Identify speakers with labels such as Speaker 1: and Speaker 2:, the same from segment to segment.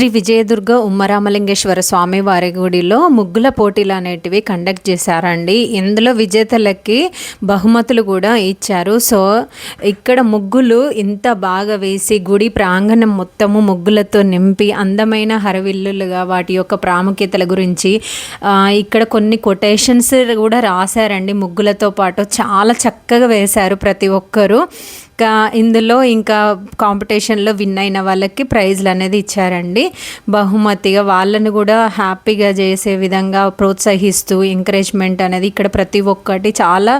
Speaker 1: శ్రీ విజయదుర్గ ఉమ్మరామలింగేశ్వర స్వామి వారి గుడిలో ముగ్గుల పోటీలు అనేటివి కండక్ట్ చేశారండి. ఇందులో విజేతలకి బహుమతులు కూడా ఇచ్చారు. సో ఇక్కడ ముగ్గులు ఇంత బాగా వేసి గుడి ప్రాంగణం మొత్తము ముగ్గులతో నింపి అందమైన హరవిల్లులుగా వాటి యొక్క ప్రాముఖ్యతల గురించి ఇక్కడ కొన్ని కొటేషన్స్ కూడా రాశారండి. ముగ్గులతో పాటు చాలా చక్కగా వేశారు ప్రతి ఒక్కరూ. ఇంకా ఇందులో ఇంకా కాంపిటీషన్లో విన్ అయిన వాళ్ళకి ప్రైజ్లు అనేది ఇచ్చారండి. బహుమతిగా వాళ్ళని కూడా హ్యాపీగా చేసే విధంగా ప్రోత్సహిస్తూ ఎంకరేజ్మెంట్ అనేది ఇక్కడ ప్రతి ఒక్కటి చాలా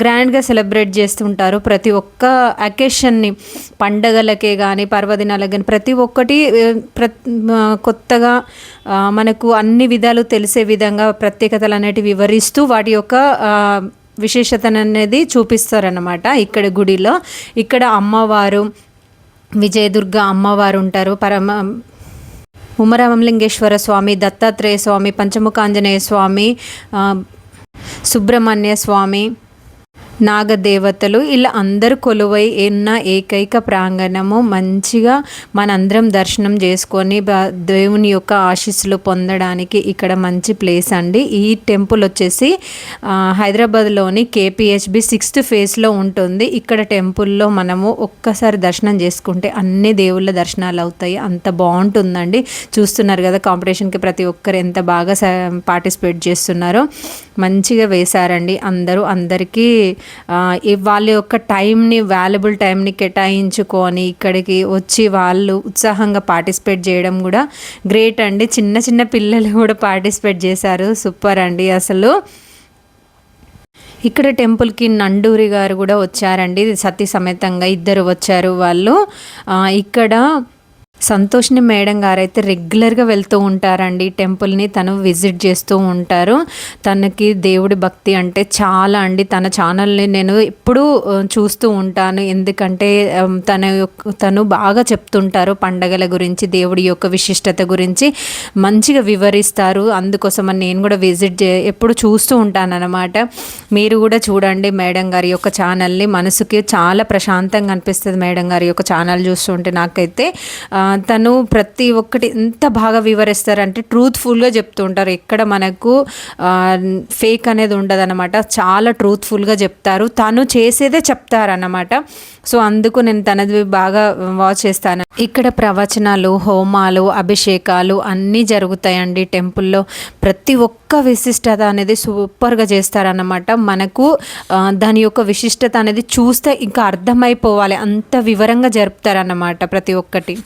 Speaker 1: గ్రాండ్గా సెలబ్రేట్ చేస్తుంటారు. ప్రతి ఒక్క అకేషన్ని పండగలకే కానీ పర్వదినాలకు కానీ ప్రతి ఒక్కటి కొత్తగా మనకు అన్ని విధాలు తెలిసే విధంగా ప్రత్యేకతలు అనేటివి వివరిస్తూ వాటి యొక్క విశేషతను అనేది చూపిస్తారన్నమాట ఇక్కడ గుడిలో. ఇక్కడ అమ్మవారు విజయదుర్గ అమ్మవారు ఉంటారు పరమ ఉమరామలింగేశ్వర స్వామి దత్తాత్రేయ స్వామి పంచముఖాంజనేయ స్వామి సుబ్రహ్మణ్య స్వామి నాగదేవతలు ఇలా అందరూ కొలువై ఉన్న ఏకైక ప్రాంగణము మంచిగా మనందరం దర్శనం చేసుకొని దేవుని యొక్క ఆశీస్సులు పొందడానికి ఇక్కడ మంచి ప్లేస్ అండి. ఈ టెంపుల్ వచ్చేసి హైదరాబాద్లోని కేపీహెచ్బి సిక్స్త్ ఫేజ్లో ఉంటుంది. ఇక్కడ టెంపుల్లో మనము ఒక్కసారి దర్శనం చేసుకుంటే అన్ని దేవుళ్ళ దర్శనాలు అవుతాయి. అంత బాగుంటుందండి. చూస్తున్నారు కదా కాంపిటీషన్కి ప్రతి ఒక్కరు ఎంత బాగా పార్టిసిపేట్ చేస్తున్నారో. మంచిగా వేశారండి అందరూ. అందరికీ వాళ్ళ యొక్క టైంని వాల్యుబుల్ టైంని కేటాయించుకొని ఇక్కడికి వచ్చి వాళ్ళు ఉత్సాహంగా పార్టిసిపేట్ చేయడం కూడా గ్రేట్ అండి. చిన్న చిన్న పిల్లలు కూడా పార్టిసిపేట్ చేశారు. సూపర్ అండి అసలు. ఇక్కడ టెంపుల్కి నండూరి గారు కూడా వచ్చారండి. సతీ సమేతంగా ఇద్దరు వచ్చారు వాళ్ళు. ఇక్కడ సంతోష్ని మేడం గారు అయితే రెగ్యులర్గా వెళ్తూ ఉంటారండి. టెంపుల్ని తను విజిట్ చేస్తూ ఉంటారు. తనకి దేవుడి భక్తి అంటే చాలా అండి. తన ఛానల్ని నేను ఎప్పుడూ చూస్తూ ఉంటాను. ఎందుకంటే తన యొక్క తను బాగా చెప్తుంటారు పండగల గురించి దేవుడి యొక్క విశిష్టత గురించి. మంచిగా వివరిస్తారు. అందుకోసం నేను కూడా విజిట్ చే ఎప్పుడు చూస్తూ ఉంటానన్నమాట. మీరు కూడా చూడండి మేడం గారి యొక్క ఛానల్ని. మనసుకి చాలా ప్రశాంతంగా అనిపిస్తుంది మేడం గారి యొక్క ఛానల్ చూస్తుంటే నాకైతే. తను ప్రతి ఒక్కటి ఎంత బాగా వివరిస్తారంటే ట్రూత్ఫుల్గా చెప్తుంటారు ఎక్కడ మనకు ఫేక్ అనేది ఉండదు అనమాట చాలా ట్రూత్ఫుల్గా చెప్తారు. తను చేసేదే చెప్తారన్నమాట. సో అందుకు నేను తనది బాగా వాచ్ చేస్తాను. ఇక్కడ ప్రవచనాలు హోమాలు అభిషేకాలు అన్నీ జరుగుతాయండి. టెంపుల్లో ప్రతి ఒక్క విశిష్టత అనేది సూపర్గా చేస్తారన్నమాట. మనకు దాని యొక్క విశిష్టత అనేది చూస్తే ఇంకా అర్థమైపోవాలి. అంత వివరంగా జరుపుతారన్నమాట ప్రతి ఒక్కటి.